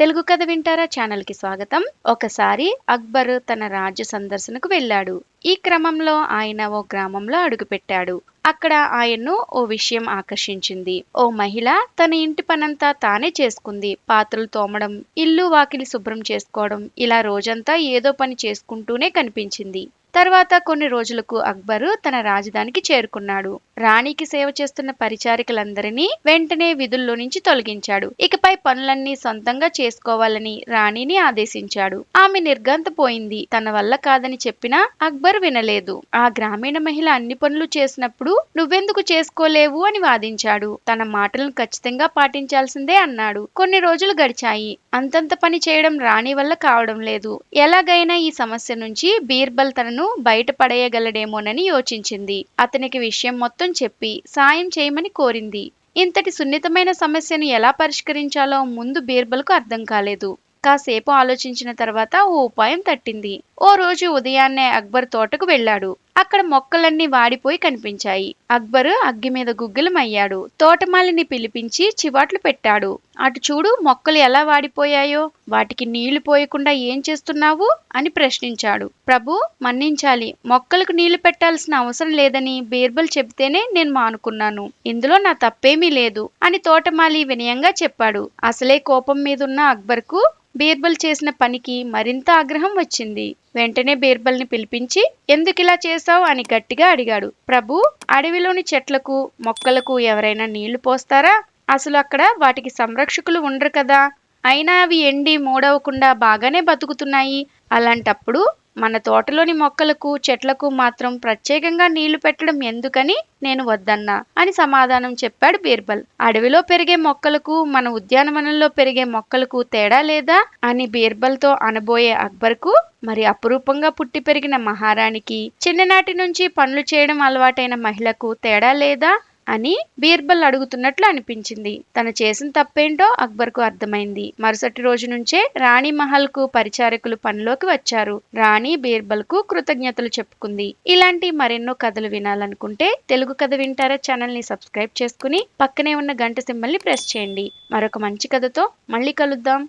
తెలుగు కథ వింటారా ఛానల్కి స్వాగతం. ఒకసారి అక్బర్ తన రాజ్య సందర్శనకు వెళ్ళాడు. ఈ క్రమంలో ఆయన ఓ గ్రామంలో అడుగుపెట్టాడు. అక్కడ ఆయన్ను ఓ విషయం ఆకర్షించింది. ఓ మహిళ తన ఇంటి పనంతా తానే చేసుకుంది. పాత్రలు తోమడం ఇల్లు వాకిలి శుభ్రం చేసుకోవడం ఇలా రోజంతా ఏదో పని చేసుకుంటూనే కనిపించింది. తర్వాత కొన్ని రోజులకు అక్బరు తన రాజధానికి చేరుకున్నాడు. రాణికి సేవ చేస్తున్న పరిచారికలందరినీ వెంటనే విధుల్లో నుంచి తొలగించాడు. ఇకపై పనులన్నీ సొంతంగా చేసుకోవాలని రాణిని ఆదేశించాడు. ఆమె నిర్గంతపోయింది తన వల్ల కాదని చెప్పినా అక్బర్ వినలేదు. ఆ గ్రామీణ మహిళ అన్ని పనులు చేసినప్పుడు నువ్వెందుకు చేసుకోలేవు అని వాదించాడు. తన మాటలను ఖచ్చితంగా పాటించాల్సిందే అన్నాడు. కొన్ని రోజులు గడిచాయి. అంతంత పని చేయడం రాణి వల్ల కావడం లేదు. ఎలాగైనా ఈ సమస్య నుంచి బీర్బల్ తనను బయటపడేయగలడేమోనని యోచించింది. అతనికి విషయం మొత్తం చెప్పి సాయం చేయమని కోరింది. ఇంతటి సున్నితమైన సమస్యను ఎలా పరిష్కరించాలో ముందు బీర్బల్కు అర్థం కాలేదు. కాసేపు ఆలోచించిన తర్వాత ఓ ఉపాయం తట్టింది. ఓ రోజు ఉదయాన్నే అక్బర్ తోటకు వెళ్ళాడు. అక్కడ మొక్కలన్నీ వాడిపోయి కనిపించాయి. అక్బర్ అగ్గి మీద గుగ్గిలమయ్యాడు. తోటమాలిని పిలిపించి చివాట్లు పెట్టాడు. అటు చూడు మొక్కలు ఎలా వాడిపోయాయో. వాటికి నీళ్ళు పోయకుండా ఏం చేస్తున్నావు? అని ప్రశ్నించాడు. ప్రభు మన్నించాలి. మొక్కలకు నీళ్ళు పెట్టాల్సిన అవసరం లేదని బీర్బల్ చెబితేనే నేను మానుకున్నాను. ఇందులో నా తప్పేమీ లేదు అని తోటమాలి వినయంగా చెప్పాడు. అసలే కోపం మీదున్న అక్బర్కు బీర్బల్ చేసిన పనికి మరింత ఆగ్రహం వచ్చింది. వెంటనే బీర్బల్ని పిలిపించి ఎందుకిలా చేశావు? అని గట్టిగా అడిగాడు. ప్రభు అడవిలోని చెట్లకు మొక్కలకు ఎవరైనా నీళ్ళు పోస్తారా? అసలు అక్కడ వాటికి సంరక్షకులు ఉండరు కదా. అయినా అవి ఎండి మూడవకుండా బాగానే బతుకుతున్నాయి. అలాంటప్పుడు మన తోటలోని మొక్కలకు చెట్లకు మాత్రం ప్రత్యేకంగా నీళ్ళు పెట్టడం ఎందుకని నేను వద్దన్నా అని సమాధానం చెప్పాడు బీర్బల్. అడవిలో పెరిగే మొక్కలకు మన ఉద్యానవనంలో పెరిగే మొక్కలకు తేడా లేదా అని బీర్బల్తో అనబోయే అక్బర్కు మరి అపురూపంగా పుట్టి పెరిగిన మహారాణికి చిన్ననాటి నుంచి పనులు చేయడం అలవాటైన మహిళకు తేడా లేదా అని బీర్బల్ అడుగుతున్నట్లు అనిపించింది. తను చేసిన తప్పేంటో అక్బర్కు అర్థమైంది. మరుసటి రోజు నుంచే రాణి మహల్కు పరిచారకులు పనిలోకి వచ్చారు. రాణి బీర్బల్కు కృతజ్ఞతలు చెప్పుకుంది. ఇలాంటి మరెన్నో కథలు వినాలనుకుంటే తెలుగు కథ వింటారా ఛానల్ని సబ్స్క్రైబ్ చేసుకుని పక్కనే ఉన్న గంట సింబల్ని ప్రెస్ చేయండి. మరొక మంచి కథతో మళ్ళీ కలుద్దాం.